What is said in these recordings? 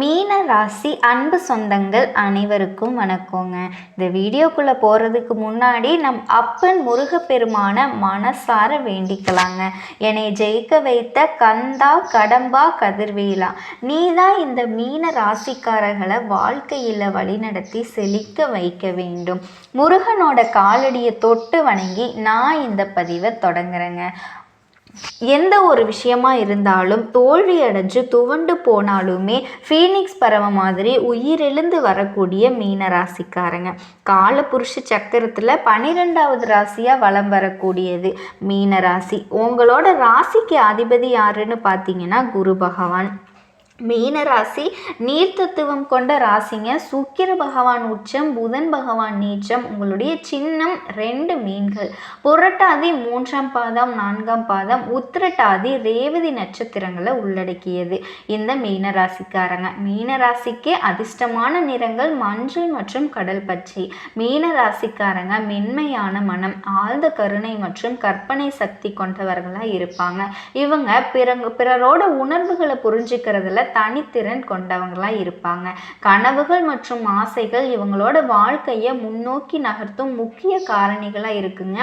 மீன ராசி அன்பு சொந்தங்கள் அனைவருக்கும் வணக்கங்க. இந்த வீடியோக்குள்ளே போகிறதுக்கு முன்னாடி நம் அப்பன் முருகப்பெருமான மனசார வேண்டிக்கலாங்க. என்னை ஜெயிக்க வைத்த கந்தா கடம்பா கதிர்வேலா நீ தான் இந்த மீன ராசிக்காரர்களை வாழ்க்கையில் வழிநடத்தி செழிக்க வைக்க வேண்டும். முருகனோட காலடியை தொட்டு வணங்கி நான் இந்த பதிவை தொடங்குறேங்க. எந்த ஒரு விஷயமா இருந்தாலும் தோல்வி அடைஞ்சு துவண்டு போனாலுமே ஃபீனிக்ஸ் பறவை மாதிரி உயிரெழுந்து வரக்கூடிய மீன ராசிக்காரங்க. காலபுருஷ சக்கரத்தில் பன்னிரெண்டாவது ராசியாக வலம் வரக்கூடியது மீன ராசி. உங்களோட ராசிக்கு அதிபதி யாருன்னு பார்த்தீங்கன்னா குரு பகவான். மீனராசி நீர்த்தத்துவம் நீர் தத்துவம் கொண்ட ராசிங்க. சுக்கிர பகவான் உச்சம் புதன் பகவான் நீச்சம் உங்களுடைய சின்னம் ரெண்டு மீன்கள். புரட்டாதி மூன்றாம் பாதம் நான்காம் பாதம் உத்திரட்டாதி ரேவதி நட்சத்திரங்களை உள்ளடக்கியது. இந்த மீனராசிக்காரங்க மீனராசிக்கு அதிர்ஷ்டமான நிறங்கள் மஞ்சள் மற்றும் கடல் பச்சை. மீனராசிக்காரங்க மென்மையான மனம் ஆழ்ந்த கருணை மற்றும் கற்பனை சக்தி கொண்டவர்களாக இருப்பாங்க. இவங்க பிறங்க பிறரோட உணர்வுகளை புரிஞ்சுக்கிறதுல தனித்திறன் கொண்டவங்களாக இருப்பாங்க. கனவுகள் மற்றும் ஆசைகள் இவங்களோட வாழ்க்கையை முன்னோக்கி நகர்த்தும் முக்கிய காரணிகளாக இருக்குங்க.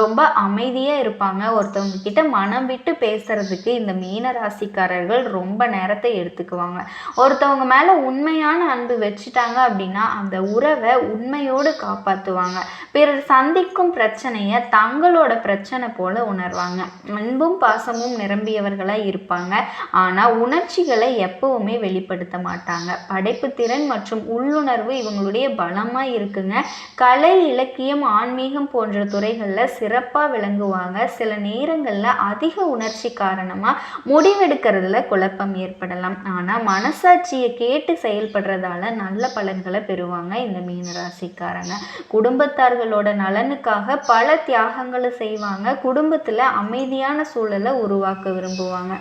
ரொம்ப அமைதியாக இருப்பாங்க. ஒருத்தவங்க கிட்ட மனம் விட்டு பேசுறதுக்கு இந்த மீன ராசிக்காரர்கள் ரொம்ப நேரத்தை எடுத்துக்குவாங்க. ஒருத்தவங்க மேலே உண்மையான அன்பு வச்சுட்டாங்க அப்படின்னா அந்த உறவை உண்மையோடு காப்பாற்றுவாங்க பிறர் சந்திக்கும் பிரச்சனையை தங்களோட பிரச்சனை போல உணர்வாங்க. அன்பும் பாசமும் நிரம்பியவர்களாக இருப்பாங்க. ஆனால் உணர்ச்சிகளை எப்பவுமே வெளிப்படுத்த மாட்டாங்க. படைப்பு திறன் மற்றும் உள்ளுணர்வு இவங்களுடைய பலமாக இருக்குங்க. கலை இலக்கியம் ஆன்மீகம் போன்ற துறைகளில் சிறப்பாக விளங்குவாங்க. சில நேரங்களில் அதிக உணர்ச்சி காரணமாக முடிவெடுக்கிறதுல குழப்பம் ஏற்படலாம். ஆனால் மனசாட்சியை கேட்டு செயல்படுறதால நல்ல பலன்களை பெறுவாங்க இந்த மீனராசிக்காரங்க குடும்பத்தார்களோட நலனுக்காக பல தியாகங்களை செய்வாங்க. குடும்பத்தில் அமைதியான சூழலை உருவாக்க விரும்புவாங்க.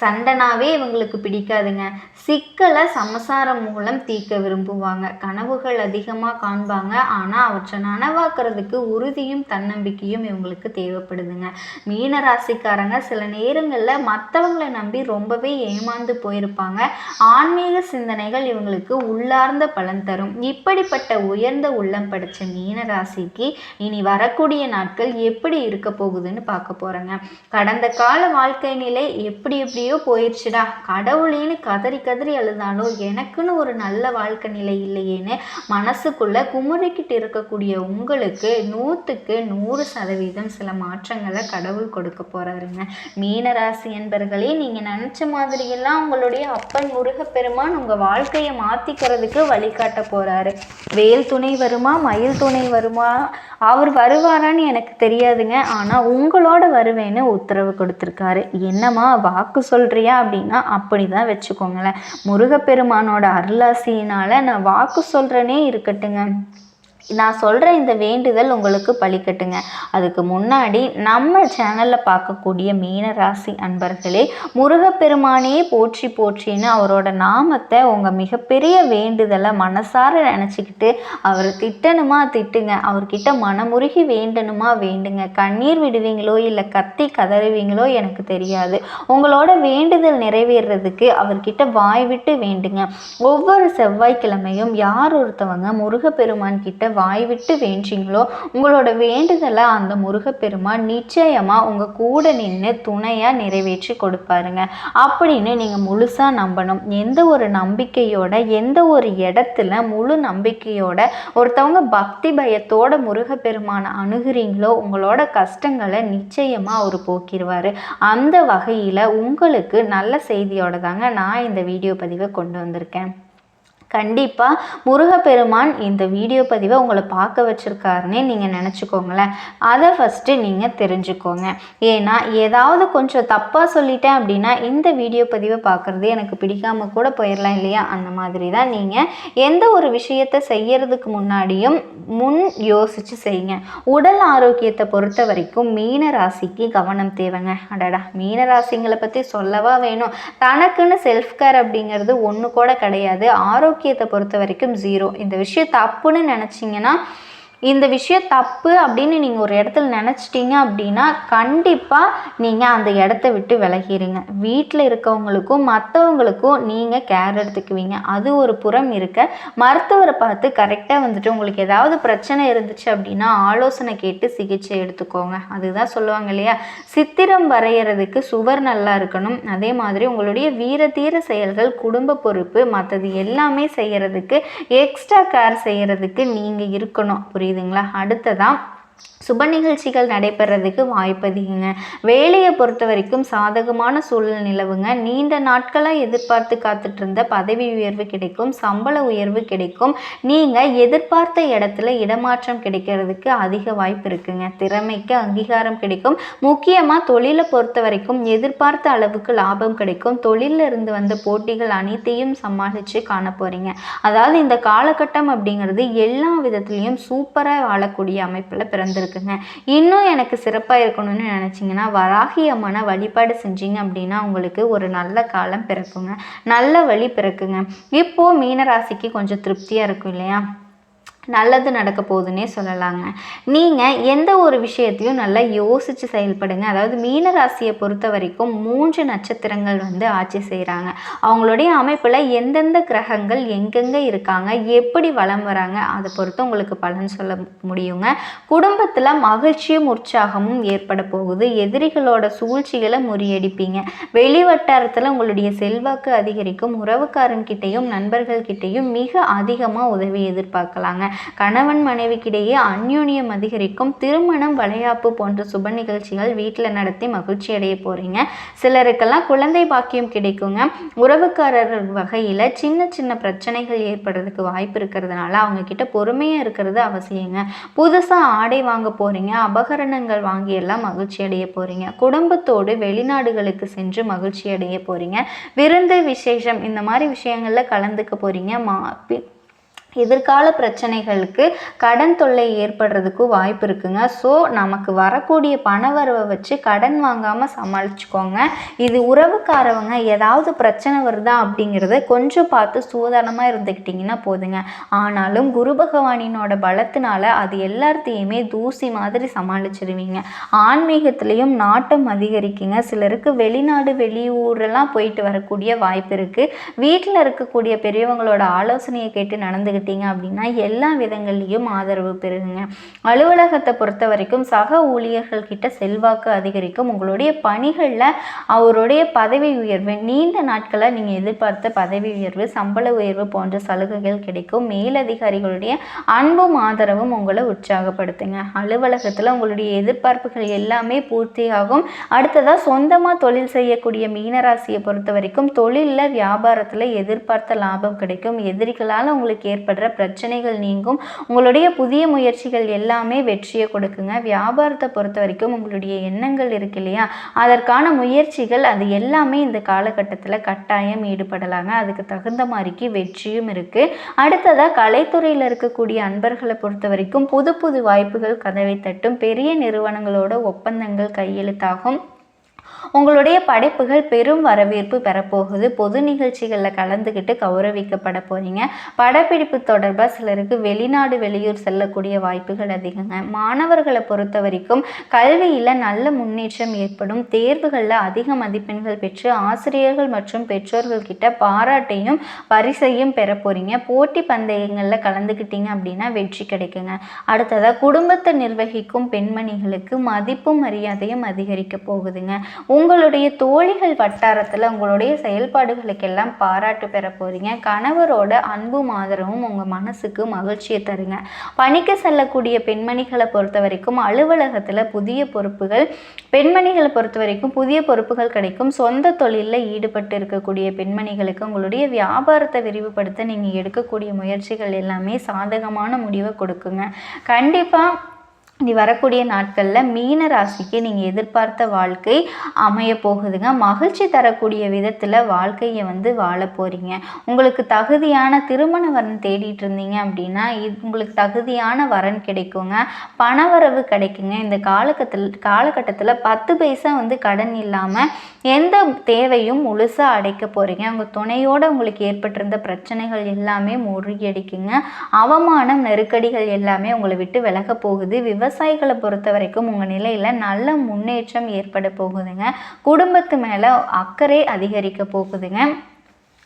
சண்டைனாவே இவங்களுக்கு பிடிக்காதுங்க. சிக்கலை சமசாரம் மூலம் தீர்க்க விரும்புவாங்க. கனவுகள் அதிகமாக காண்பாங்க. ஆனால் அவற்றை நனவாக்குறதுக்கு உறுதியும் தன்னம்பிக்கையும் இவங்களுக்கு தேவைப்படுதுங்க. மீன ராசிக்காரங்க சில நேரங்களில் மற்றவங்களை நம்பி ரொம்பவே ஏமாந்து போயிருப்பாங்க. ஆன்மீக சிந்தனைகள் இவங்களுக்கு உள்ளார்ந்த பலன் தரும். இப்படிப்பட்ட உயர்ந்த உள்ளம் படைச்ச மீன ராசிக்கு இனி வரக்கூடிய நாட்கள் எப்படி இருக்க போகுதுன்னு பார்க்க போகிறேங்க கடந்த கால வாழ்க்கை நிலை எப்படி எப்படி எப்படியோ போயிடுச்சுடா கடவுளேன்னு கதறி கதறி அழுதாலும் எனக்குன்னு ஒரு நல்ல வாழ்க்கை நிலை இல்லையேன்னு மனசுக்குள்ள குமுறிக்கிட்டு இருக்கக்கூடிய உங்களுக்கு நூற்றுக்கு நூறு சதவீதம் சில மாற்றங்களை கடவுள் கொடுக்க போறாருங்க. மீனராசி என்பர்களே நீங்கள் நினச்ச மாதிரியெல்லாம் உங்களுடைய அப்பன் முருகப்பெருமான் உங்கள் வாழ்க்கையை மாற்றிக்கிறதுக்கு வழிகாட்ட போகிறாரு வேல் துணை வருமா மயில் துணை வருமா? அவர் வருவாரான்னு எனக்கு தெரியாதுங்க. ஆனால் உங்களோட வருவேன்னு உத்தரவு கொடுத்துருக்காரு. என்னம்மா வாக்கு சொல்கிறியா அப்படின்னா அப்படி தான் வச்சுக்கோங்களேன். முருகப்பெருமானோட அருளாசியினால் நான் வாக்கு சொல்கிறேனே இருக்கட்டுங்க. நான் சொல்கிற இந்த வேண்டுதல் உங்களுக்கு பழிக்கட்டுங்க அதுக்கு முன்னாடி நம்ம சேனலில் பார்க்கக்கூடிய மீனராசி அன்பர்களே முருகப்பெருமானே போற்றி போற்றின்னு அவரோட நாமத்தை உங்கள் மிகப்பெரிய வேண்டுதலை மனசார நினச்சிக்கிட்டு அவர் திட்டணுமா திட்டுங்க. அவர்கிட்ட மனமுருகி வேண்டணுமா வேண்டுங்க. கண்ணீர் விடுவீங்களோ இல்லை கத்தி கதறுவீங்களோ எனக்கு தெரியாது. உங்களோட வேண்டுதல் நிறைவேறதுக்கு அவர்கிட்ட வாய் விட்டு வேண்டுங்க. ஒவ்வொரு செவ்வாய்க்கிழமையும் யார் ஒருத்தவங்க முருகப்பெருமான் கிட்ட வாய் விட்டு வேண்டிங்களோ உங்களோட வேண்டுதலை அந்த முருகப்பெருமான் நிச்சயமாக உங்கள் கூட நின்று துணையாக நிறைவேற்றி கொடுப்பாருங்க. அப்படின்னு நீங்கள் முழுசாக நம்பணும். எந்த ஒரு நம்பிக்கையோட எந்த ஒரு இடத்துல முழு நம்பிக்கையோட ஒருத்தவங்க பக்தி பயத்தோட முருகப்பெருமானை அணுகுறீங்களோ உங்களோட கஷ்டங்களை நிச்சயமாக அவர் போக்கிடுவார் அந்த வகையில் உங்களுக்கு நல்ல செய்தியோட தாங்க நான் இந்த வீடியோ பதிவை கொண்டு வந்திருக்கேன். கண்டிப்பாக முருகப்பெருமான் இந்த வீடியோ பதிவை உங்களை பார்க்க வச்சுருக்காருன்னே நீங்கள் நினச்சிக்கோங்களேன். அதை ஃபஸ்ட்டு நீங்கள் தெரிஞ்சுக்கோங்க. ஏன்னா ஏதாவது கொஞ்சம் தப்பாக சொல்லிட்டேன் அப்படின்னா இந்த வீடியோ பதிவை பார்க்குறது எனக்கு பிடிக்காமல் கூட போயிடலாம் இல்லையா? அந்த மாதிரி தான் நீங்கள் எந்த ஒரு விஷயத்தை செய்யறதுக்கு முன்னாடியும் முன் யோசித்து செய்யுங்க. உடல் ஆரோக்கியத்தை பொறுத்த வரைக்கும் மீன ராசிக்கு கவனம் தேவைங்க. அடடா மீன ராசிங்களை பற்றி சொல்லவா வேணும்? தனக்குன்னு செல்ஃப் கேர் அப்படிங்கிறது ஒன்று கூட கிடையாது. ஆரோக்கிய ஆரோக்கியத்தை பொறுத்த வரைக்கும் ஜீரோ இந்த விஷயம் தப்புன்னு நினச்சிங்கன்னா இந்த விஷயம் தப்பு அப்படின்னு நீங்கள் ஒரு இடத்துல நினச்சிட்டீங்க அப்படின்னா கண்டிப்பாக நீங்கள் அந்த இடத்த விட்டு விலகிடுங்க வீட்டில் இருக்கவங்களுக்கும் மற்றவங்களுக்கும் நீங்கள் கேர் எடுத்துக்குவீங்க. அது ஒரு புறம் இருக்க. மருத்துவரை பார்த்து கரெக்டாக வந்துட்டு உங்களுக்கு ஏதாவது பிரச்சனை இருந்துச்சு அப்படின்னா ஆலோசனை கேட்டு சிகிச்சை எடுத்துக்கோங்க. அதுதான் சொல்லுவாங்க இல்லையா? சித்திரம் வரைகிறதுக்கு சுவர் நல்லா இருக்கணும். அதே மாதிரி உங்களுடைய வீரதீர செயல்கள் குடும்ப பொறுப்பு மற்றது எல்லாமே செய்கிறதுக்கு எக்ஸ்ட்ரா கேர் செய்கிறதுக்கு நீங்கள் இருக்கணும். புரியுதுங்களா? அடுத்ததான் சுப நிகழ்ச்சிகள் நடைபெறதுக்கு வாய்ப்பு அதிகங்க. வேலையை பொறுத்த வரைக்கும் சாதகமான சூழல் நிலவுங்க. நீண்ட நாட்களாக எதிர்பார்த்து காத்துட்டு இருந்த பதவி உயர்வு கிடைக்கும் சம்பள உயர்வு கிடைக்கும். நீங்கள் எதிர்பார்த்த இடத்துல இடமாற்றம் கிடைக்கிறதுக்கு அதிக வாய்ப்பு இருக்குங்க. திறமைக்கு அங்கீகாரம் கிடைக்கும். முக்கியமாக தொழிலை பொறுத்த வரைக்கும் எதிர்பார்த்த அளவுக்கு லாபம் கிடைக்கும். தொழிலில் இருந்து வந்த போட்டிகள் அனைத்தையும் சமாளித்து காண போகிறீங்க அதாவது இந்த காலகட்டம் அப்படிங்கிறது எல்லா விதத்துலேயும் சூப்பராக வாழக்கூடிய அமைப்பில் பிறந்திருக்கு வச்சுக்கோங்க. இன்னும் எனக்கு சிறப்பாக இருக்கணும்னு நினச்சிங்கன்னா வராகி அம்மனை வழிபாடு செஞ்சீங்க அப்படின்னா உங்களுக்கு ஒரு நல்ல காலம் பிறக்குங்க. நல்ல வழி பிறக்குங்க. இப்போது மீனராசிக்கு கொஞ்சம் திருப்தியாக இருக்கும் இல்லையா? நல்லது நடக்க போகுதுன்னே சொல்லலாங்க. நீங்கள் எந்த ஒரு விஷயத்தையும் நல்லா யோசித்து செயல்படுங்க. அதாவது மீனராசியை பொறுத்த வரைக்கும் மூன்று நட்சத்திரங்கள் வந்து ஆட்சி செய்கிறாங்க அவங்களுடைய அமைப்பில் எந்தெந்த கிரகங்கள் எங்கெங்கே இருக்காங்க எப்படி வளம் வராங்க அதை பொறுத்து உங்களுக்கு பலன் சொல்ல முடியுங்க. குடும்பத்தில் மகிழ்ச்சியும் உற்சாகமும் ஏற்பட போகுது. எதிரிகளோட சூழ்ச்சிகளை முறியடிப்பீங்க. வெளி வட்டாரத்தில் உங்களுடைய செல்வாக்கு அதிகரிக்கும். உறவுக்காரன்கிட்டையும் நண்பர்கள்கிட்டையும் மிக அதிகமாக உதவி எதிர்பார்க்கலாங்க. கணவன் மனைவிக்கிடையே அந்யோன்யம் அதிகரிக்கும். திருமணம் வளையாப்பு போன்ற சுப நிகழ்ச்சிகள் வீட்டில் நடத்தி மகிழ்ச்சி அடைய போகிறீங்க சிலருக்கெல்லாம் குழந்தை பாக்கியம் கிடைக்குங்க. உறவுக்காரர் வகையில் சின்ன சின்ன பிரச்சனைகள் ஏற்படுறதுக்கு வாய்ப்பு இருக்கிறதுனால அவங்க கிட்ட பொறுமையாக இருக்கிறது அவசியங்க. புதுசாக ஆடை வாங்க போகிறீங்க அபகரணங்கள் வாங்கி எல்லாம் மகிழ்ச்சி அடைய போகிறீங்க குடும்பத்தோடு வெளிநாடுகளுக்கு சென்று மகிழ்ச்சி அடைய போகிறீங்க விருந்து விசேஷம் இந்த மாதிரி விஷயங்களில் கலந்துக்க போகிறீங்க மா எதிர்கால பிரச்சனைகளுக்கு கடன் தொல்லை ஏற்படுறதுக்கும் வாய்ப்பு இருக்குங்க. ஸோ நமக்கு வரக்கூடிய பண வரவை வச்சு கடன் வாங்காமல் சமாளிச்சுக்கோங்க. இது உறவுக்காரவங்க ஏதாவது பிரச்சனை வருதா அப்படிங்கிறத கொஞ்சம் பார்த்து சூதானமாக இருந்துக்கிட்டிங்கன்னா போதுங்க. ஆனாலும் குரு பகவானினோட பலத்தினால அது எல்லாத்தையுமே தூசி மாதிரி சமாளிச்சிருவீங்க. ஆன்மீகத்திலையும் நாட்டம் அதிகரிக்குங்க. சிலருக்கு வெளிநாடு வெளியூரெல்லாம் போயிட்டு வரக்கூடிய வாய்ப்பு இருக்குது வீட்டில் இருக்கக்கூடிய பெரியவங்களோட ஆலோசனையை கேட்டு நடந்துக்கிட்டு எடுத்துக்கிட்டீங்க அப்படின்னா எல்லா விதங்கள்லேயும் ஆதரவு பெறுங்க. அலுவலகத்தை பொறுத்த வரைக்கும் சக ஊழியர்கள் கிட்ட செல்வாக்கு அதிகரிக்கும். உங்களுடைய பணிகளில் அவருடைய பதவி உயர்வு நீண்ட நாட்களாக நீங்கள் எதிர்பார்த்த பதவி உயர்வு சம்பள உயர்வு போன்ற சலுகைகள் கிடைக்கும். மேலதிகாரிகளுடைய அன்பும் ஆதரவும் உங்களை உற்சாகப்படுத்துங்க. அலுவலகத்தில் உங்களுடைய எதிர்பார்ப்புகள் எல்லாமே பூர்த்தியாகும். அடுத்ததாக சொந்தமாக தொழில் செய்யக்கூடிய மீனராசியை பொறுத்த வரைக்கும் தொழிலில் வியாபாரத்தில் எதிர்பார்த்த லாபம் கிடைக்கும். எதிரிகளால் உங்களுக்கு ஏற்ப ஏற்படுற பிரச்சனைகள் நீங்கும். உங்களுடைய புதிய முயற்சிகள் எல்லாமே வெற்றியை கொடுக்குங்க. வியாபாரத்தை பொறுத்த வரைக்கும் உங்களுடைய எண்ணங்கள் இருக்கு இல்லையா? அதற்கான முயற்சிகள் அது எல்லாமே இந்த காலகட்டத்தில் கட்டாயம் ஈடுபடலாங்க. அதுக்கு தகுந்த மாதிரிக்கு வெற்றியும் இருக்குது அடுத்ததாக கலைத்துறையில் இருக்கக்கூடிய அன்பர்களை பொறுத்த வரைக்கும் புது புது வாய்ப்புகள் கதவை தட்டும் பெரிய நிறுவனங்களோட ஒப்பந்தங்கள் கையெழுத்தாகும். உங்களுடைய படைப்புகள் பெரும் வரவேற்பு பெறப்போகுது. பொது நிகழ்ச்சிகளில் கலந்துக்கிட்டு கௌரவிக்கப்பட போகிறீங்க படப்பிடிப்பு தொடர்பாக சிலருக்கு வெளிநாடு வெளியூர் செல்லக்கூடிய வாய்ப்புகள் அதிகங்க. மாணவர்களை பொறுத்த வரைக்கும் கல்வியில் நல்ல முன்னேற்றம் ஏற்படும். தேர்வுகளில் அதிக மதிப்பெண்கள் பெற்று ஆசிரியர்கள் மற்றும் பெற்றோர்கள் கிட்ட பாராட்டையும் பரிசையும் பெற போகிறீங்க போட்டி பந்தயங்களில் கலந்துக்கிட்டீங்க அப்படின்னா வெற்றி கிடைக்குங்க. அடுத்ததாக குடும்பத்தை நிர்வகிக்கும் பெண்மணிகளுக்கு மதிப்பும் மரியாதையும் அதிகரிக்க போகுதுங்க. உங்களுடைய தோழிகள் வட்டாரத்தில் உங்களுடைய செயல்பாடுகளுக்கெல்லாம் பாராட்டு பெற போகிறீங்க கணவரோட அன்பும் ஆதரவும் உங்கள் மனசுக்கு மகிழ்ச்சியை தருங்க. பணிக்கு செல்லக்கூடிய பெண்மணிகளை பொறுத்த வரைக்கும் அலுவலகத்தில் புதிய பொறுப்புகள் பெண்மணிகளை பொறுத்த வரைக்கும் புதிய பொறுப்புகள் கிடைக்கும். சொந்த தொழிலில் ஈடுபட்டு இருக்கக்கூடிய பெண்மணிகளுக்கு உங்களுடைய வியாபாரத்தை விரிவுபடுத்த நீங்கள் எடுக்கக்கூடிய முயற்சிகள் எல்லாமே சாதகமான முடிவை கொடுக்குங்க. கண்டிப்பாக இனி வரக்கூடிய நாட்களில் மீன ராசிக்கு நீங்கள் எதிர்பார்த்த வாழ்க்கை அமைய போகுதுங்க. மகிழ்ச்சி தரக்கூடிய விதத்தில் வாழ்க்கையை வந்து வாழ போகிறீங்க உங்களுக்கு தகுதியான திருமண வரன் தேடிட்டு இருந்தீங்க அப்படின்னா இது உங்களுக்கு தகுதியான வரன் கிடைக்குங்க. பணவரவு கிடைக்குங்க. இந்த காலகட்டத்தில் காலகட்டத்தில் பத்து பைசா வந்து கடன் இல்லாமல் எந்த தேவையும் முழுசாக அடைக்க போகிறீங்க உங்கள் துணையோடு உங்களுக்கு ஏற்பட்டிருந்த பிரச்சனைகள் எல்லாமே முறியடிக்குங்க. அவமானம் நெருக்கடிகள் எல்லாமே உங்களை விட்டு விலக போகுது. விவசாயிகளை பொறுத்த வரைக்கும் உங்கள் நிலையில் நல்ல முன்னேற்றம் ஏற்பட போகுதுங்க. குடும்பத்து மேலே அக்கறை அதிகரிக்க போகுதுங்க.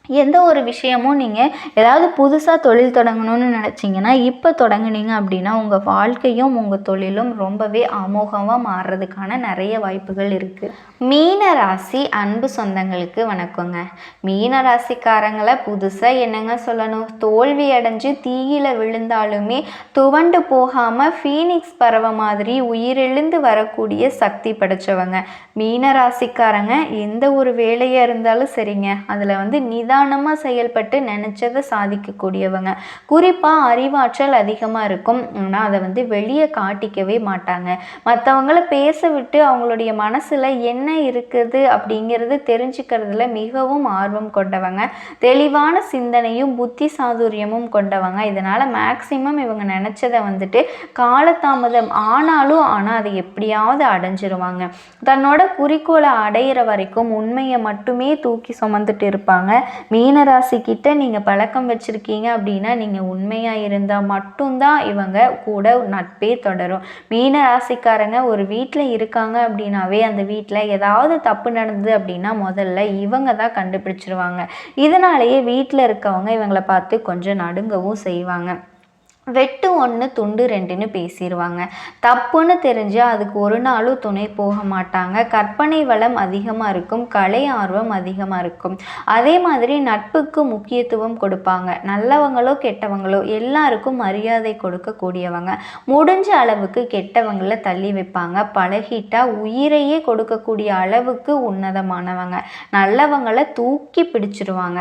எந்த ஒரு விஷயமும் நீங்கள் ஏதாவது புதுசாக தொழில் தொடங்கணும்னு நினச்சிங்கன்னா இப்போ தொடங்குனீங்க அப்படின்னா உங்கள் வாழ்க்கையும் உங்கள் தொழிலும் ரொம்பவே அமோகமாக மாறுறதுக்கான நிறைய வாய்ப்புகள் இருக்குது மீன ராசி அன்பு சொந்தங்களுக்கு வணக்கங்க. மீன ராசிக்காரங்களை புதுசாக என்னங்க சொல்லணும்? தோல்வி அடைஞ்சு தீயில விழுந்தாலுமே துவண்டு போகாமல் ஃபீனிக்ஸ் பறவை மாதிரி உயிரெழுந்து வரக்கூடிய சக்தி படைச்சவங்க. மீன ராசிக்காரங்க எந்த ஒரு வேலையாக இருந்தாலும் சரிங்க. அதில் வந்து நிதா நிதானமாக செயல்பட்டு நினச்சதை சாதிக்கக்கூடியவங்க. குறிப்பாக அறிவாற்றல் அதிகமாக இருக்கும். ஆனால் அதை வந்து வெளியே காட்டிக்கவே மாட்டாங்க. மற்றவங்கள பேச விட்டு அவங்களுடைய மனசில் என்ன இருக்குது அப்படிங்கிறது தெரிஞ்சுக்கிறதுல மிகவும் ஆர்வம் கொண்டவங்க. தெளிவான சிந்தனையும் புத்தி சாதுரியமும் கொண்டவங்க. இதனால் மேக்சிமம் இவங்க நினச்சதை வந்துட்டு காலதாமதம் ஆனாலும் ஆனால் அதை எப்படியாவது அடைஞ்சிருவாங்க. தன்னோட குறிக்கோளை அடையிற வரைக்கும் உண்மையை மட்டுமே தூக்கி சுமந்துட்டு இருப்பாங்க. மீனராசிக்கிட்ட நீங்கள் பழக்கம் வச்சுருக்கீங்க அப்படின்னா நீங்கள் உண்மையாக இருந்தால் மட்டும்தான் இவங்க கூட நட்பே தொடரும். மீனராசிக்காரங்க ஒரு வீட்டில் இருக்காங்க அப்படின்னாவே அந்த வீட்டில் ஏதாவது தப்பு நடந்தது அப்படின்னா முதல்ல இவங்க தான் கண்டுபிடிச்சிருவாங்க. இதனாலேயே வீட்டில் இருக்கவங்க இவங்களை பார்த்து கொஞ்சம் நடுங்கவும் செய்வாங்க. வெட்டு ஒன்று துண்டு ரெண்டுன்னு பேசிடுவாங்க தப்புன்னு தெரிஞ்சு அதுக்கு ஒரு நாளும் துணை போக மாட்டாங்க. கற்பனை வளம் அதிகமாக இருக்கும் கலை ஆர்வம் அதிகமாக இருக்கும். அதே மாதிரி நட்புக்கு முக்கியத்துவம் கொடுப்பாங்க. நல்லவங்களோ கெட்டவங்களோ எல்லாருக்கும் மரியாதை கொடுக்கக்கூடியவங்க. முடிஞ்ச அளவுக்கு கெட்டவங்கள தள்ளி வைப்பாங்க. பழகிட்டா உயிரையே கொடுக்கக்கூடிய அளவுக்கு உன்னதமானவங்க. நல்லவங்களை தூக்கி பிடிச்சிருவாங்க.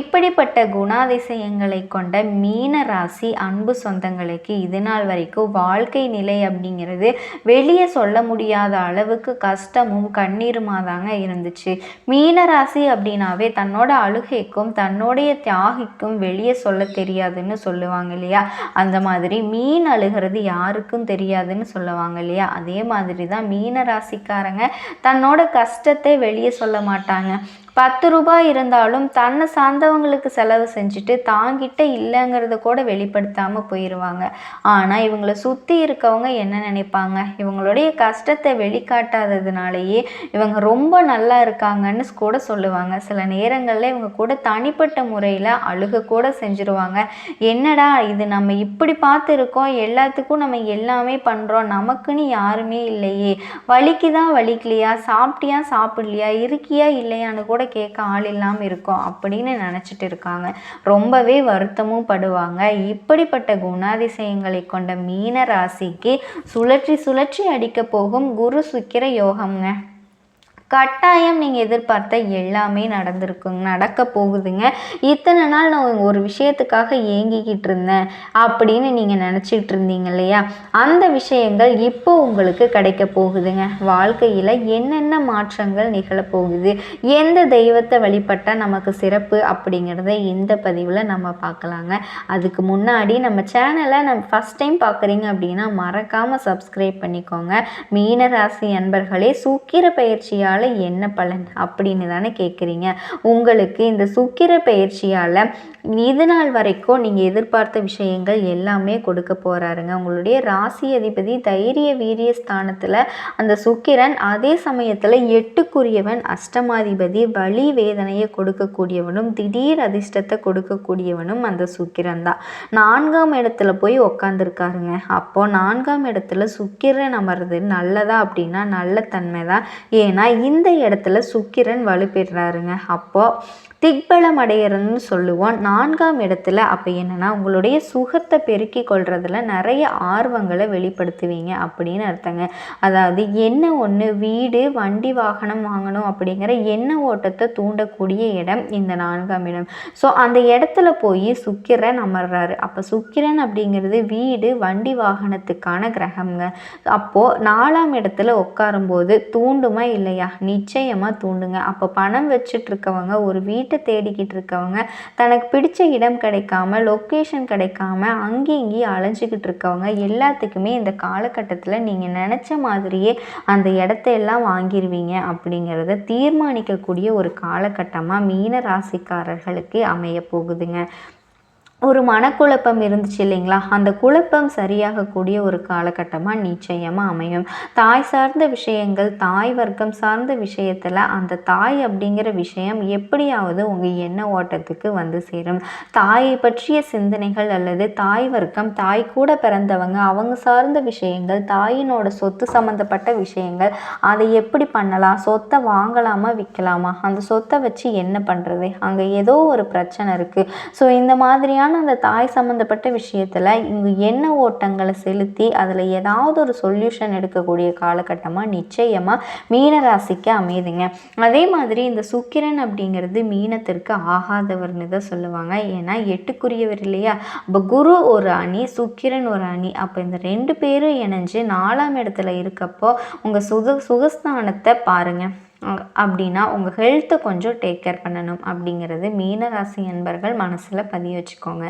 இப்படிப்பட்ட குணாதிசயங்களை கொண்ட மீன ராசி அன்பு சொந்தங்களுக்கு இது நாள் வரைக்கும் வாழ்க்கை நிலை அப்படிங்கிறது வெளியே சொல்ல முடியாத அளவுக்கு கஷ்டமும் கண்ணீருமா தாங்க இருந்துச்சு. மீனராசி அப்படின்னாவே தன்னோட அழுகைக்கும் தன்னுடைய தியாகிக்கும் வெளியே சொல்ல தெரியாதுன்னு சொல்லுவாங்க இல்லையா? அந்த மாதிரி மீன் அழுகிறது யாருக்கும் தெரியாதுன்னு சொல்லுவாங்க இல்லையா? அதே மாதிரி தான் மீன ராசிக்காரங்க தன்னோட கஷ்டத்தை வெளியே சொல்ல மாட்டாங்க. பத்து ரூபாய் இருந்தாலும் தன்னை சார்ந்தவங்களுக்கு செலவு செஞ்சுட்டு தாங்கிட்ட இல்லைங்கிறத கூட வெளிப்படுத்தாமல் போயிடுவாங்க ஆனால் இவங்களை சுற்றி இருக்கவங்க என்ன நினைப்பாங்க? இவங்களுடைய கஷ்டத்தை வெளிக்காட்டாததுனாலேயே இவங்க ரொம்ப நல்லா இருக்காங்கன்னு கூட சொல்லுவாங்க. சில நேரங்களில் இவங்க கூட தனிப்பட்ட முறையில் அழுக கூட செஞ்சுருவாங்க. என்னடா இது நம்ம இப்படி பார்த்துருக்கோம் எல்லாத்துக்கும் நம்ம எல்லாமே பண்ணுறோம் நமக்குன்னு யாருமே இல்லையே. வலிக்குதான் வலிக்கலையா? சாப்பிட்டியா சாப்பிடலையா? இருக்கியா இல்லையான்னு கூட கேட்க ஆள் இல்லாமல் இருக்கோம் அப்படின்னு நினச்சிட்டு இருக்காங்க. ரொம்பவே வருத்தமும் படுவாங்க. இப்படிப்பட்ட குணாதிசயங்களை கொண்ட மீன ராசிக்கு சுழற்சி சுழற்சி அடிக்க போகும் குரு சுக்கிர யோகம்ங்க. கட்டாயம் நீங்கள் எதிர்பார்த்த எல்லாமே நடந்திருக்குங்க நடக்க போகுதுங்க. இத்தனை நாள் நான் ஒரு விஷயத்துக்காக ஏங்கிக்கிட்டு இருந்தேன் அப்படின்னு நீங்கள் நினச்சிக்கிட்டு இருந்தீங்க இல்லையா? அந்த விஷயங்கள் இப்போ உங்களுக்கு கிடைக்க போகுதுங்க. வாழ்க்கையில் என்னென்ன மாற்றங்கள் நிகழப்போகுது எந்த தெய்வத்தை வழிபட்டால் நமக்கு சிறப்பு அப்படிங்கிறத இந்த பதிவில் நம்ம பார்க்கலாங்க. அதுக்கு முன்னாடி நம்ம சேனலை நம்ம ஃபஸ்ட் டைம் பார்க்குறீங்க அப்படின்னா மறக்காமல் சப்ஸ்கிரைப் பண்ணிக்கோங்க. மீனராசி அன்பர்களே சூக்கிர பயிற்சியால் என்ன பலன் அப்படின்னு தானே கேட்குறீங்க உங்களுக்கு இந்த சுக்கிர பயிற்சியால் இது நாள் வரைக்கும் நீங்கள் எதிர்பார்த்த விஷயங்கள் எல்லாமே கொடுக்க போகிறாருங்க உங்களுடைய ராசி அதிபதி தைரிய வீரிய ஸ்தானத்தில் அந்த சுக்கிரன் அதே சமயத்தில் எட்டுக்குரியவன் அஷ்டமாதிபதி வலி வேதனையை கொடுக்கக்கூடியவனும் திடீர் அதிர்ஷ்டத்தை கொடுக்கக்கூடியவனும் அந்த சுக்கிரன் தான். நான்காம் இடத்துல போய் உக்காந்துருக்காருங்க. அப்போது நான்காம் இடத்துல சுக்கிரன் அமர்றது நல்லதா அப்படின்னா நல்ல தன்மை தான் ஏன்னா இந்த இடத்துல சுக்கிரன் வலுப்பெறாருங்க. அப்போது திக்பலம் அடையிறதுன்னு சொல்லுவோம். நான்காம் இடத்துல அப்போ என்னென்னா உங்களுடைய சுகத்தை பெருக்கி கொள்றதுல நிறைய ஆர்வங்களை வெளிப்படுத்துவீங்க அப்படின்னு அர்த்தங்க. அதாவது என்ன ஒன்று வீடு வண்டி வாகனம் வாங்கணும் அப்படிங்கிற எண்ண ஓட்டத்தை தூண்டக்கூடிய இடம் இந்த நான்காம் இடம். ஸோ அந்த இடத்துல போய் சுக்கிரன் அமர்றாரு. அப்போ சுக்கிரன் அப்படிங்கிறது வீடு வண்டி வாகனத்துக்கான கிரகம்ங்க. அப்போது நாலாம் இடத்துல உட்காரும்போது தூண்டுமா இல்லையா? நிச்சயமாக தூண்டுங்க. அப்போ பணம் வச்சுட்டு இருக்கவங்க ஒரு வீட்டு தேடிக்கிட்டு இருக்கவங்க தனக்கு பிடிச்ச இடம் கிடைக்காம லொக்கேஷன் கிடைக்காம அங்கேயும் இங்கேயும் அலைஞ்சிக்கிட்டு இருக்கவங்க எல்லாத்துக்குமே இந்த காலகட்டத்தில் நீங்கள் நினச்ச மாதிரியே அந்த இடத்த எல்லாம் வாங்கிடுவீங்க அப்படிங்கிறத தீர்மானிக்கக்கூடிய ஒரு காலகட்டமாக மீன ராசிக்காரர்களுக்கு அமைய போகுதுங்க. ஒரு மனக்குழப்பம் இருந்துச்சு இல்லைங்களா? அந்த குழப்பம் சரியாகக்கூடிய ஒரு காலகட்டமாக நிச்சயமாக அமையும். தாய் சார்ந்த விஷயங்கள் தாய் வர்க்கம் சார்ந்த விஷயத்தில் அந்த தாய் அப்படிங்கிற விஷயம் எப்படியாவது உங்கள் எண்ண ஓட்டத்துக்கு வந்து சேரும். தாயை பற்றிய சிந்தனைகள் அல்லது தாய் வர்க்கம் தாய் கூட பிறந்தவங்க அவங்க சார்ந்த விஷயங்கள் தாயினோட சொத்து சம்மந்தப்பட்ட விஷயங்கள் அதை எப்படி பண்ணலாம்? சொத்தை வாங்கலாமா விற்கலாமா அந்த சொத்தை வச்சு என்ன பண்ணுறது அங்கே ஏதோ ஒரு பிரச்சனை இருக்குது ஸோ இந்த மாதிரியான ஆனால் அந்த தாய் சம்மந்தப்பட்ட விஷயத்தில் இங்கே என்ன ஓட்டங்களை செலுத்தி அதில் ஏதாவது ஒரு சொல்யூஷன் எடுக்கக்கூடிய காலகட்டமாக நிச்சயமாக மீனராசிக்கு அமையுதுங்க. அதே மாதிரி இந்த சுக்கிரன் அப்படிங்கிறது மீனத்திற்கு ஆகாதவர்னு தான் சொல்லுவாங்க. ஏன்னா எட்டுக்குரியவர் இல்லையா? அப்போ குரு ஒரு அணி சுக்கிரன் ஒரு அணி. அப்போ இந்த ரெண்டு பேரும் இணைஞ்சு நாலாம் இடத்துல இருக்கப்போ உங்கள் சுக சுகஸ்தானத்தை பாருங்கள் அப்படின்னா உங்கள் ஹெல்த்தை கொஞ்சம் டேக் கேர் பண்ணணும் அப்படிங்கிறது மீனராசி என்பர்கள் மனசில் பதிய வச்சுக்கோங்க.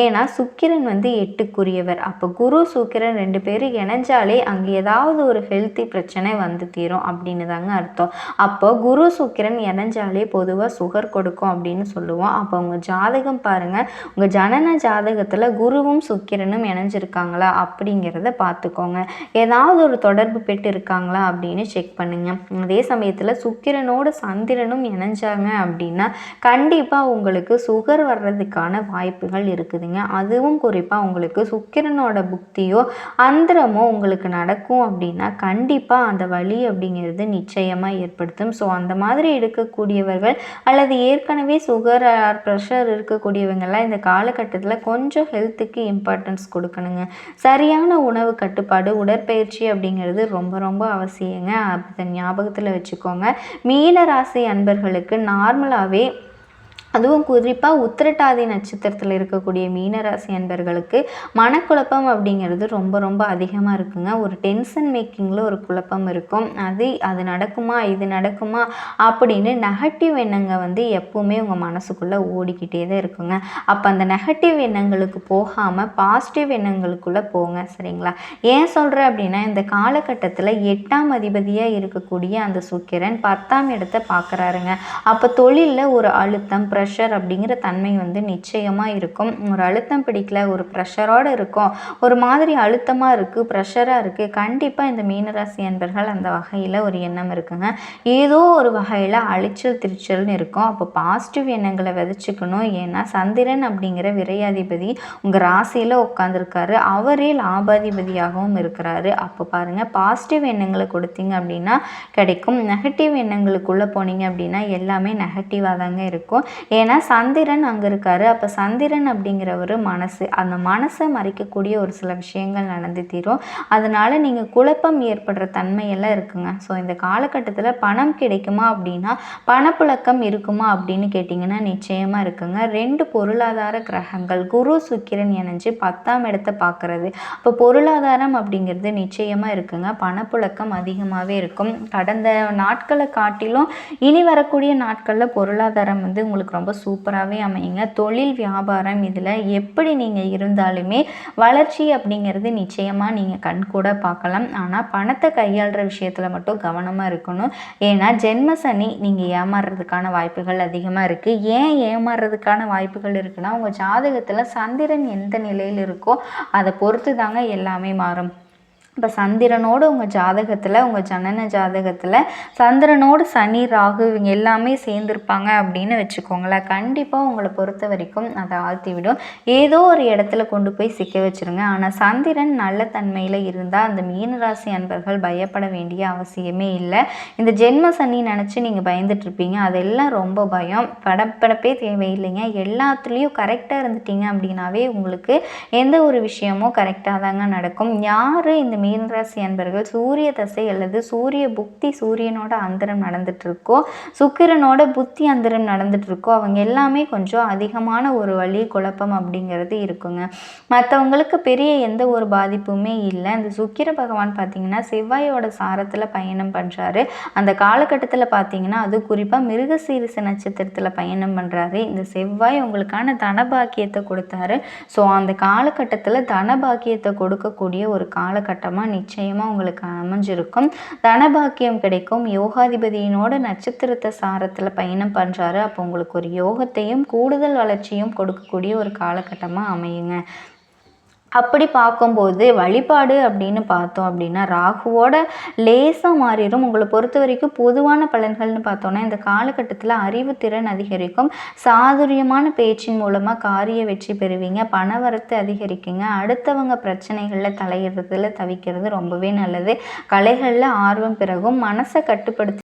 ஏன்னா சுக்கிரன் வந்து எட்டுக்குரியவர். அப்போ குரு சுக்கிரன் ரெண்டு பேரும் இணைஞ்சாலே அங்கே ஏதாவது ஒரு ஹெல்த்தி பிரச்சனை வந்து தீரும் அப்படின்னு தாங்க அர்த்தம். அப்போ குரு சுக்கிரன் இணைஞ்சாலே பொதுவாக சுகர் கொடுக்கும் அப்படின்னு சொல்லுவோம். அப்போ உங்கள் ஜாதகம் பாருங்கள் உங்கள் ஜனன ஜாதகத்தில் குருவும் சுக்கிரனும் இணைஞ்சிருக்காங்களா அப்படிங்கிறத பார்த்துக்கோங்க. ஏதாவது ஒரு தொடர்பு பெற்று இருக்காங்களா அப்படின்னு செக் பண்ணுங்கள் அதே சமயத்தில் சுக்கிரனோட சந்திரனும் இணைஞ்சாங்க அப்படின்னா கண்டிப்பாக உங்களுக்கு சுகர் வர்றதுக்கான வாய்ப்புகள் இருக்குதுங்க. அதுவும் குறிப்பாக உங்களுக்கு சுக்கிரனோட புக்தியோ அந்தரமோ உங்களுக்கு நடக்கும் அப்படின்னா கண்டிப்பாக அந்த வழி அப்படிங்கிறது நிச்சயமாக ஏற்படுத்தும். ஸோ அந்த மாதிரி எடுக்கக்கூடியவர்கள் அல்லது ஏற்கனவே சுகர் ப்ரெஷர் இருக்கக்கூடியவங்கெல்லாம் இந்த காலகட்டத்தில் கொஞ்சம் ஹெல்த்துக்கு இம்பார்ட்டன்ஸ் கொடுக்கணுங்க. சரியான உணவு கட்டுப்பாடு உடற்பயிற்சி அப்படிங்கிறது ரொம்ப ரொம்ப அவசியங்க. அதை ஞாபகத்தில் வச்சுக்கோங்க. மீனராசி அன்பர்களுக்கு நார்மலாகவே அதுவும் குறிப்பாக உத்திரட்டாதி நட்சத்திரத்தில் இருக்கக்கூடிய மீனராசி அன்பர்களுக்கு மனக்குழப்பம் அப்படிங்கிறது ரொம்ப ரொம்ப அதிகமாக இருக்குங்க. ஒரு டென்ஷன் மேக்கிங்கில் ஒரு குழப்பம் இருக்கும். அது அது நடக்குமா இது நடக்குமா அப்படின்னு நெகட்டிவ் எண்ணங்கள் வந்து எப்போவுமே உங்கள் மனசுக்குள்ளே ஓடிக்கிட்டே தான் இருக்குங்க. அப்போ அந்த நெகட்டிவ் எண்ணங்களுக்கு போகாமல் பாசிட்டிவ் எண்ணங்களுக்குள்ளே போங்க சரிங்களா? ஏன் சொல்கிறேன் அப்படின்னா இந்த காலகட்டத்தில் எட்டாம் அதிபதியாக இருக்கக்கூடிய அந்த சுக்கிரன் பத்தாம் இடத்தை பார்க்குறாருங்க. அப்போ தொழிலில் ஒரு அழுத்தம் ப்ரெஷர் அப்படிங்கிற தன்மை வந்து நிச்சயமாக இருக்கும். ஒரு அழுத்தம் பிடிக்கல ஒரு ப்ரெஷரோடு இருக்கும் ஒரு மாதிரி அழுத்தமாக இருக்குது ப்ரெஷராக இருக்குது கண்டிப்பாக இந்த மீனராசி அன்பர்கள் அந்த வகையில் ஒரு எண்ணம் இருக்குங்க. ஏதோ ஒரு வகையில் அழிச்சல் திருச்சல்னு இருக்கும். அப்போ பாசிட்டிவ் எண்ணங்களை விதைச்சிக்கணும். ஏன்னா சந்திரன் அப்படிங்கிற விரையாதிபதி உங்கள் ராசியில் உட்காந்துருக்காரு அவரே லாபாதிபதியாகவும் இருக்கிறாரு. அப்போ பாருங்கள் பாசிட்டிவ் எண்ணங்களை கொடுத்தீங்க அப்படின்னா கிடைக்கும். நெகட்டிவ் எண்ணங்களுக்குள்ளே போனீங்க அப்படின்னா எல்லாமே நெகட்டிவாக தாங்க இருக்கும். ஏன்னா சந்திரன் அங்கே இருக்கார். அப்போ சந்திரன் அப்படிங்கிறவர் மனசு. அந்த மனசை மறைக்கக்கூடிய ஒரு சில விஷயங்கள் நடந்து தீரும். அதனால் நீங்கள் குழப்பம் ஏற்படுற தன்மையெல்லாம் இருக்குங்க. ஸோ இந்த காலகட்டத்தில் பணம் கிடைக்குமா அப்படின்னா பணப்புழக்கம் இருக்குமா அப்படின்னு கேட்டிங்கன்னா நிச்சயமாக இருக்குங்க. ரெண்டு பொருளாதார கிரகங்கள் குரு சுக்கிரன் இணைஞ்சு பத்தாம் இடத்தை பார்க்குறது. இப்போ பொருளாதாரம் அப்படிங்கிறது நிச்சயமாக இருக்குங்க. பணப்புழக்கம் அதிகமாகவே இருக்கும். கடந்த நாட்களை காட்டிலும் இனி வரக்கூடிய நாட்களில் பொருளாதாரம் வந்து உங்களுக்கு ரொம்ப ரொம்ப சூப்பராகவே அமையுங்க. தொழில் வியாபாரம் இதில் எப்படி நீங்கள் இருந்தாலுமே வளர்ச்சி அப்படிங்கிறது நிச்சயமாக நீங்கள் கண் கூட பார்க்கலாம். ஆனால் பணத்தை கையாளுற விஷயத்தில் மட்டும் கவனமாக இருக்கணும். ஏன்னா ஜென்ம சனி நீங்கள் ஏமாறுறதுக்கான வாய்ப்புகள் அதிகமாக இருக்குது ஏன் ஏமாறுறதுக்கான வாய்ப்புகள் இருக்குன்னா உங்கள் ஜாதகத்தில் சந்திரன் எந்த நிலையில் இருக்கோ அதை பொறுத்து தாங்க எல்லாமே மாறும். இப்போ சந்திரனோடு உங்கள் ஜாதகத்தில் உங்கள் ஜனன ஜாதகத்தில் சந்திரனோடு சனி ராகு இவங்க எல்லாமே சேர்ந்துருப்பாங்க அப்படின்னு வச்சுக்கோங்களேன். கண்டிப்பாக உங்களை பொறுத்த வரைக்கும் அதை ஆழ்த்தி விடும் ஏதோ ஒரு இடத்துல கொண்டு போய் சிக்க வச்சுருங்க. ஆனால் சந்திரன் நல்ல தன்மையில் இருந்தால் அந்த மீனராசி அன்பர்கள் பயப்பட வேண்டிய அவசியமே இல்லை. இந்த ஜென்ம சனி நினச்சி நீங்கள் பயந்துட்டுருப்பீங்க அதெல்லாம் ரொம்ப பயம். படப்படப்பே தேவையில்லைங்க. எல்லாத்துலேயும் கரெக்டாக இருந்துட்டீங்க அப்படின்னாவே உங்களுக்கு எந்த ஒரு விஷயமும் கரெக்டாக தாங்க நடக்கும். யார் இந்த மீனராசி அன்பர்கள் சூரிய தசை அல்லது சூரிய புக்தி சூரியனோட அந்தரம் நடந்துட்டு இருக்கோ சுக்கிரனோட புத்தி அந்தரம் நடந்துட்டு இருக்கோ அவங்க எல்லாமே கொஞ்சம் அதிகமான ஒரு வழி குழப்பம் அப்படிங்கிறது இருக்குங்க. மற்றவங்களுக்கு பெரிய எந்த ஒரு பாதிப்புமே இல்லை. இந்த சுக்கிர பகவான் பார்த்தீங்கன்னா செவ்வாயோட சாரத்தில் பயணம் பண்ணுறாரு அந்த காலகட்டத்தில் பார்த்தீங்கன்னா அது குறிப்பாக மிருகசீரிச நட்சத்திரத்தில் பயணம் பண்ணுறாரு இந்த செவ்வாய் உங்களுக்கான தனபாக்கியத்தை கொடுத்தாரு. ஸோ அந்த காலகட்டத்தில் தனபாக்கியத்தை கொடுக்கக்கூடிய ஒரு காலகட்டம் காலகட்டமாக நிச்சயமாக உங்களுக்கு அமைஞ்சிருக்கும். தனபாக்கியம் கிடைக்கும். யோகாதிபதியினோட நட்சத்திரத்தை சாரத்தில் பயணம் பண்ணுறாரு அப்போ உங்களுக்கு ஒரு யோகத்தையும் கூடுதல் வளர்ச்சியும் கொடுக்கக்கூடிய ஒரு காலகட்டமாக அமையுங்க. அப்படி பார்க்கும்போது வழிபாடு அப்படின்னு பார்த்தோம் அப்படின்னா ராகுவோட லேசாக மாறிடும். உங்களை பொறுத்த வரைக்கும் பொதுவான பலன்கள்னு பார்த்தோன்னா இந்த காலகட்டத்தில் அறிவுத்திறன் அதிகரிக்கும். சாதுரியமான பேச்சின் மூலமாக காரிய வெற்றி பெறுவீங்க. பணவரத்து அதிகரிக்குங்க. அடுத்தவங்க பிரச்சனைகளில் தலையிடுறதுல தவிக்கிறது ரொம்பவே நல்லது. கலைகளில் ஆர்வம் பிறகும். மனசை கட்டுப்படுத்தி